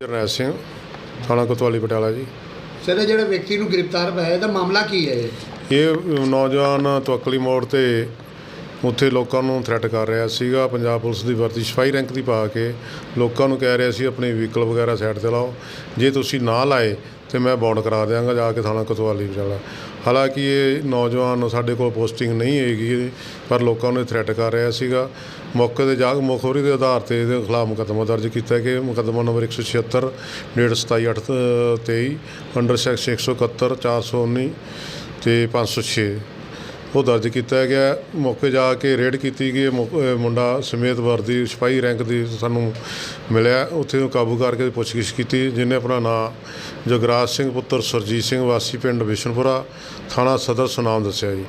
ਕਰਨੈਲ ਸਿੰਘ ਥਾਣਾ ਕੋਤਵਾਲੀ ਪਟਿਆਲਾ ਜੀ। ਸਰ ਇਹ ਜਿਹੜੇ ਵਿਅਕਤੀ ਨੂੰ ਗ੍ਰਿਫਤਾਰ ਹੋਇਆ ਇਹਦਾ ਮਾਮਲਾ ਕੀ ਹੈ ਇਹ? ਇਹ ਨੌਜਵਾਨ ਤਵਕਲੀ ਮੋੜ ਤੇ ਉੱਥੇ ਲੋਕਾਂ ਨੂੰ ਥ੍ਰੈਟ ਕਰ ਰਿਹਾ ਸੀਗਾ। ਪੰਜਾਬ ਪੁਲਿਸ ਦੀ ਵਰਦੀ ਸਿਪਾਹੀ ਰੈਂਕ ਦੀ ਪਾ ਕੇ ਲੋਕਾਂ ਨੂੰ ਕਹਿ ਰਿਹਾ ਸੀ ਆਪਣੀ ਵਹੀਕਲ ਵਗੈਰਾ ਸਾਈਡ ਤੇ ਲਾਓ। ਜੇ ਤੁਸੀਂ ਨਾ ਲਾਏ ਤੇ ਮੈਂ ਬੌਂਡ ਕਰਾ ਦਿਆਂਗਾ, ਜਾ ਕੇ ਥਾਣਾ ਕੋਤਵਾਲੀ ਪਟਿਆਲਾ ਹਾਲਾਂਕਿ ਇਹ ਨੌਜਵਾਨ ਸਾਡੇ ਕੋਲ ਪੋਸਟਿੰਗ ਨਹੀਂ ਹੈਗੀ ਪਰ ਲੋਕਾਂ ਨੂੰ ਥ੍ਰੈਟ ਕਰ ਰਿਹਾ ਸੀਗਾ। ਮੌਕੇ ਤੇ ਜਾ ਕੇ ਮੁਖਬਰੀ ਦੇ ਆਧਾਰ ਤੇ ਇਹਦੇ ਖਿਲਾਫ ਮੁਕੱਦਮਾ ਦਰਜ ਕੀਤਾ ਕਿ ਮੁਕੱਦਮਾ ਨੰਬਰ 176 ਡੇਟ 27823 ਅੰਡਰ ਸੈਕਸ਼ਨ 171 419 ਤੇ 506 ਉਹ ਦਰਜ ਕੀਤਾ ਗਿਆ। ਮੌਕੇ ਜਾ ਕੇ ਰੇਡ ਕੀਤੀ ਗਈ। ਮੁੰਡਾ ਸਮੇਤ ਵਰਦੀ ਸਿਪਾਹੀ ਰੈਂਕ ਦੀ ਸਾਨੂੰ ਮਿਲਿਆ। ਉੱਥੇ ਨੂੰ ਕਾਬੂ ਕਰਕੇ ਪੁੱਛਗਿੱਛ ਕੀਤੀ। ਜਿਹਨੇ ਆਪਣਾ ਨਾਂ ਜਗਰਾਜ ਸਿੰਘ, ਪੁੱਤਰ ਸਰਜੀਤ ਸਿੰਘ, ਵਾਸੀ ਪਿੰਡ ਵਿਸ਼ਨਪੁਰਾ, ਥਾਣਾ ਸਦਰ ਸੁਨਾਮ ਦੱਸਿਆ ਜੀ।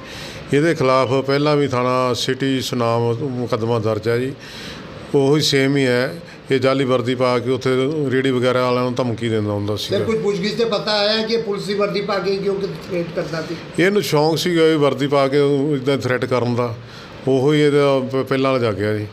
ਇਹਦੇ ਖਿਲਾਫ ਪਹਿਲਾਂ ਵੀ ਥਾਣਾ ਸਿਟੀ ਸੁਨਾਮ ਮੁਕੱਦਮਾ ਦਰਜ ਹੈ ਜੀ। ਉਹੀ ਸੇਮ ਹੀ ਹੈ। ਇਹ ਜਾਲੀ ਵਰਦੀ ਪਾ ਕੇ ਉੱਥੇ ਰੇੜੀ ਵਗੈਰਾ ਵਾਲਿਆਂ ਨੂੰ ਧਮਕੀ ਦਿੰਦਾ ਹੁੰਦਾ ਸਰ ਸੀਗਾ ਕੋਈ ਪੁੱਛਗਿੱਛ ਤੇ ਪਤਾ ਆਇਆ ਕਿ ਪੁਲਿਸ ਦੀ ਵਰਦੀ ਪਾ ਕੇ ਕਿਉਂ ਕਿ ਥ੍ਰੇਟ ਕਰਦਾ ਸੀ? ਇਹਨੂੰ ਸ਼ੌਂਕ ਸੀਗਾ ਇਹ ਵਰਦੀ ਪਾ ਕੇ ਇਦਾਂ ਥ੍ਰੈਟ ਕਰਨ ਦਾ। ਉਹੋ ਹੀ ਇਹਦਾ ਪਹਿਲਾਂ ਜਾ ਗਿਆ ਜੀ।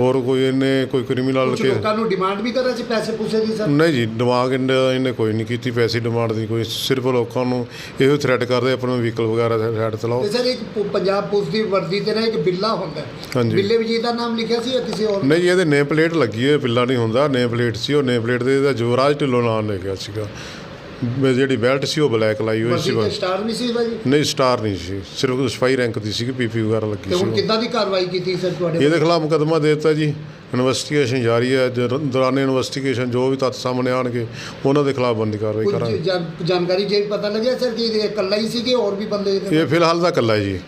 ਹੋਰ ਕੋਈ ਇਹਨੇ ਕੋਈ ਕ੍ਰਿਮੀਨਲ ਕੁਝ ਕੇ ਲੋਕਾਂ ਨੂੰ ਡਿਮਾਂਡ ਵੀ ਕਰ ਸੀ ਪੈਸੇ ਪੂਸੇ ਦੀ ਸਰ? ਨਹੀਂ ਜੀ ਦਿਮਾਗ ਇਹਨੇ ਕੋਈ ਨਹੀਂ ਕੀਤੀ ਪੈਸੇ ਡਿਮਾਂਡ ਦੀ ਕੋਈ ਸਿਰਫ ਲੋਕਾਂ ਨੂੰ ਇਹੋ ਥ੍ਰੈਟ ਕਰਦੇ ਆਪਣੇ ਵਹੀਕਲ ਵਗੈਰਾ ਸਾਈਡ ਤੇ ਲਾਓ ਤੇ ਸਰ ਇੱਕ ਪੁ- ਪੰਜਾਬ ਪੁਲਿਸ ਦੀ ਵਰਦੀ ਤੇ ਨਾ ਇੱਕ ਬਿੱਲਾ ਹੁੰਦਾ ਹੈ। ਹਾਂਜੀ। ਬਿੱਲੇ ਵਿੱਚ ਇਹਦਾ ਨਾਮ ਲਿਖਿਆ ਸੀ ਜਾਂ ਕਿਸੇ ਹੋਰ ਨਹੀਂ ਜੀ, ਇਹਦੇ ਨੇਮ ਪਲੇਟ ਲੱਗੀ ਹੈ ਪਿੱਲਾ ਨਹੀਂ ਹੁੰਦਾ ਨੇਮ ਪਲੇਟ ਸੀ ਉਹ ਨੇਮ ਪਲੇਟ ਦੇ ਇਹਦਾ ਯੁਵਰਾਜ ਢਿੱਲੋਂ ਨਾਮ ਲਿਖਿਆ ਸੀਗਾ। ਜਿਹੜੀ ਬੈਲਟ ਸੀ ਉਹ ਬਲੈਕ ਲਾਈ ਹੋਈ ਸੀ ਬਸ। ਸਟਾਰ ਵੀ ਸੀ ਭਾਜੀ ਨਹੀਂ ਸਟਾਰ ਨਹੀਂ ਸੀ ਸਿਰਫ ਸਫ਼ਾਈ ਰੈਂਕ ਦੀ ਸੀਗੀ ਪੀਪੀ ਵਗੈਰਾ ਲੱਗੀ ਤੇ ਸੀ ਹੁਣ। ਕਿੱਦਾਂ ਦੀ ਕਾਰਵਾਈ ਕੀਤੀ ਸਰ ਤੁਹਾਡੇ ਇਹਦੇ ਖਿਲਾਫ ਮੁਕੱਦਮਾ ਦੇ ਦਿੱਤਾ ਜੀ ਇਨਵੈਸਟੀਗੇਸ਼ਨ ਜਾਰੀ ਹੈ ਦਰ- ਦੌਰਾਨੇ ਇਨਵੈਸਟੀਗੇਸ਼ਨ ਜੋ ਵੀ ਤੱਥ ਸਾਹਮਣੇ ਆਣਗੇ ਉਹਨਾਂ ਦੇ ਖਿਲਾਫ ਬੰਦੀ ਕਾਰਵਾਈ ਕਰਾਂਗੇ ਜਾਣ- ਜਾਣਕਾਰੀ ਜੇ ਪਤਾ ਲੱਗਿਆ ਸਰ ਕਿ ਇਹ ਇਕੱਲਾ ਹੀ ਸੀ ਕਿ ਹੋਰ ਵੀ ਬੰਦੇ? ਇਹ ਫਿਲਹਾਲ ਤਾਂ ਇਕੱਲਾ ਹੈ ਜੀ